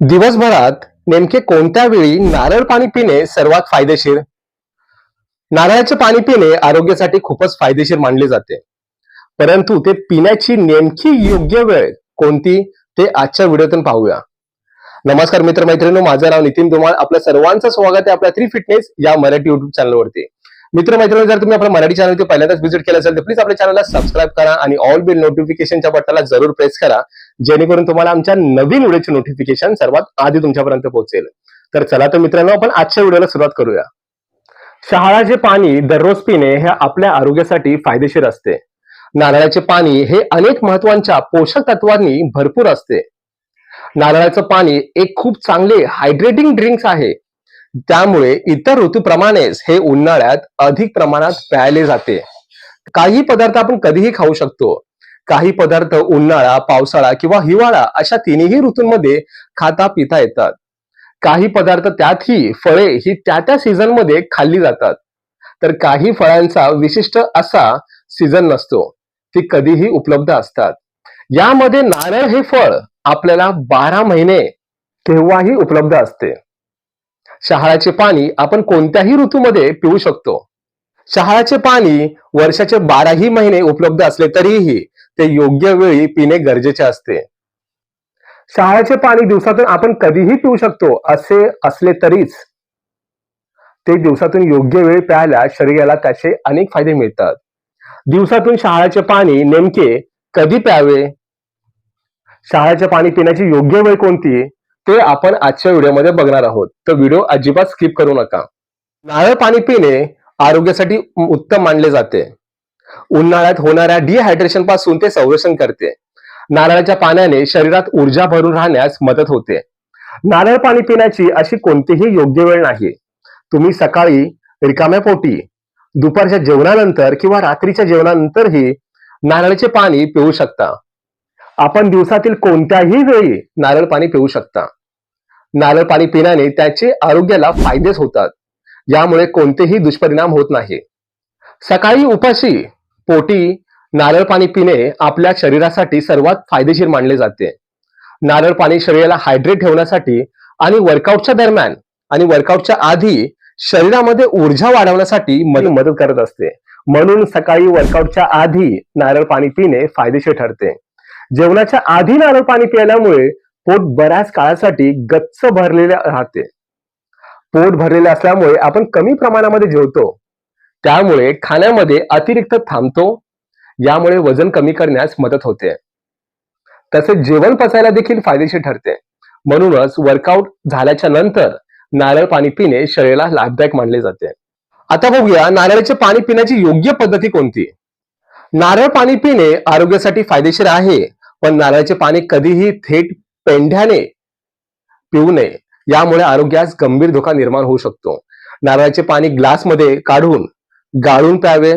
दिवसभरात नेमके कोणत्या वेळी नारळ पाणी पिणे सर्वात फायदेशीर? नारळाचे पाणी पिणे आरोग्यासाठी खूपच फायदेशीर मानले जाते. परंतु ते पिण्याची नेमकी योग्य वेळ कोणती ते आजच्या व्हिडिओतून पाहूया. नमस्कार मित्र मैत्रिणी माझं नाव नितीन धुमाळ. आपल्या सर्वांचं स्वागत आहे आपल्या थ्री फिटनेस या मराठी युट्यूब चॅनलवरती मित्र मैत्रिणी जर तुम्ही आपल्या मराठी चॅनल पहिल्यांदाच व्हिजिट केलं असेल तर प्लीज आपल्या चॅनलला सबस्क्राईब करा आणि ऑल बिल नोटिफिकेशनच्या बटनला जरूर प्रेस करा. जेणेकरून तुम्हाला आमच्या नवीन व्हिडिओचे नोटिफिकेशन सर्वात आधी तुमच्यापर्यंत पोहोचेल. तर चला तर मित्रांनो आपण आजच्या व्हिडिओला सुरुवात करूया. शहाळाचे पाणी दररोज पिणे हे आपल्या आरोग्यासाठी फायदेशीर असते. नारळाचे पाणी हे अनेक महत्त्वाच्या पोषक तत्वांनी भरपूर असते. नारळाचं पाणी एक खूप चांगले हायड्रेटिंग ड्रिंक्स आहे. त्यामुळे इतर ऋतूप्रमाणेच हे उन्हाळ्यात अधिक प्रमाणात प्यायले जाते. काही पदार्थ आपण कधीही खाऊ शकतो. काही पदार्थ उन्हाळा पावसाळा किंवा हिवाळा अशा तिन्ही ऋतूंमध्ये खाता पिता येतात. काही पदार्थ त्यातही फळे ही त्या त्या सीझनमध्ये खाल्ली जातात. तर काही फळांचा विशिष्ट असा सीझन नसतो. ती कधीही उपलब्ध असतात. यामध्ये नारळ हे फळ आपल्याला बारा महिने केव्हाही उपलब्ध असते. शहाळाचे पाणी आपण कोणत्याही ऋतूमध्ये पिऊ शकतो. शहाळाचे पाणी वर्षाचे बाराही महिने उपलब्ध असले तरीही ते योग्य वेळी पिणे गरजेचे असते. शाळेचे पाणी दिवसातून आपण कधीही पिऊ शकतो असे असले तरीच ते दिवसातून योग्य वेळ प्यायला शरीराला त्याचे अनेक फायदे मिळतात. दिवसातून शाळेचे पाणी नेमके कधी प्यावे? शाळेचे पाणी पिण्याची योग्य वेळ कोणती? ते आपण आजच्या व्हिडिओमध्ये बघणार आहोत. तर व्हिडिओ अजिबात स्किप करू नका. नारळ पाणी पिणे आरोग्यासाठी उत्तम मानले जाते. उन्हाळ्यात होणाऱ्या डिहायड्रेशनपासून ते संरक्षण करते. नारळाच्या पाण्याने शरीरात ऊर्जा भरून राहण्यास मदत होते. नारळ पाणी पिण्याची अशी कोणतीही योग्य वेळ नाही. तुम्ही सकाळी रिकाम्या पोटी दुपारच्या जेवणानंतर किंवा रात्रीच्या जेवणानंतरही नारळाचे पाणी पिऊ शकता. आपण दिवसातील कोणत्याही वेळी नारळ पाणी पिऊ शकता. नारळ पाणी पिण्याने त्याचे आरोग्याला फायदेच होतात. यामुळे कोणतेही दुष्परिणाम होत नाही. सकाळी उपाशी पोटी नारळ पाणी पिणे आपल्या शरीरासाठी सर्वात फायदेशीर मानले जाते. नारळ पाणी शरीराला हायड्रेट ठेवण्यासाठी आणि वर्कआउटच्या दरम्यान आणि वर्कआउटच्या आधी शरीरामध्ये ऊर्जा वाढवण्यासाठी मदत करत असते. म्हणून सकाळी वर्कआउटच्या आधी नारळ पाणी पिणे फायदेशीर ठरते. जेवणाच्या आधी नारळ पाणी पिल्यामुळे पोट बऱ्याच काळासाठी गच्च भरलेले राहते. पोट भरलेले असल्यामुळे आपण कमी प्रमाणामध्ये जेवतो. त्यामुळे खाण्यामध्ये अतिरिक्त थांबतो यामुळे वजन कमी करण्यास मदत होते. तसेच जेवण पचायला देखील फायदेशीर ठरते. म्हणूनच वर्कआउट झाल्याच्यानंतर नारळ पाणी पिणे शरीराला लाभदायक मानले जाते. आता बघूया नारळाचे पाणी पिण्याची योग्य पद्धती कोणती? नारळ पाणी पिणे आरोग्यासाठी फायदेशीर आहे पण नारळाचे पाणी कधीही थेट पेंढ्याने पिऊ नये. यामुळे आरोग्यास गंभीर धोका निर्माण होऊ शकतो. नारळाचे पाणी ग्लासमध्ये काढून गाळून प्यावे.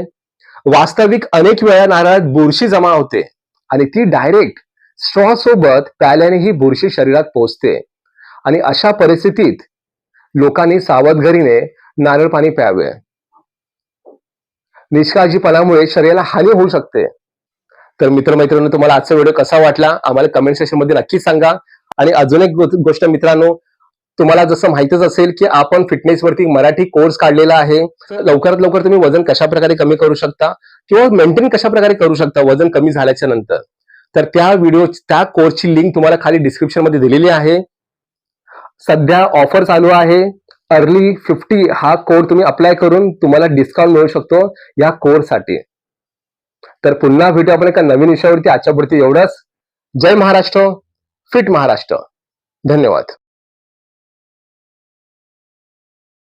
वास्तविक अनेक वेळा नारळात बुरशी जमा होते आणि ती डायरेक्ट स्ट्रॉ सोबत प्यायल्याने ही बुरशी शरीरात पोहोचते. आणि अशा परिस्थितीत लोकांनी सावधगिरीने नारळ पाणी प्यावे. निष्काळजीपणामुळे शरीराला हानी होऊ शकते. तर मित्रमैत्रिणी तुम्हाला आजचा व्हिडिओ कसा वाटला? आम्हाला कमेंट सेक्शनमध्ये नक्कीच सांगा. आणि अजून एक गोष्ट मित्रांनो तुम्हाला जसं माहितच असेल की आपण फिटनेस वरती मराठी कोर्स काढलेला आहे. लवकरात लवकर तुम्ही वजन कशा प्रकारे कमी करू शकता किंवा मेंटेन कशा प्रकारे करू शकता वजन कमी झाल्याच्यानंतर. तर त्या व्हिडिओ त्या कोर्सची लिंक तुम्हाला खाली डिस्क्रिप्शनमध्ये दिलेली आहे. सध्या ऑफर चालू आहे. अर्ली फिफ्टी हा कोड तुम्ही अप्लाय करून तुम्हाला डिस्काउंट मिळू शकतो या कोर्ससाठी तर पुन्हा भेटू आपण एका नवीन विषयावरती आजच्या पुरती एवढंच. जय महाराष्ट्र फिट महाराष्ट्र. धन्यवाद.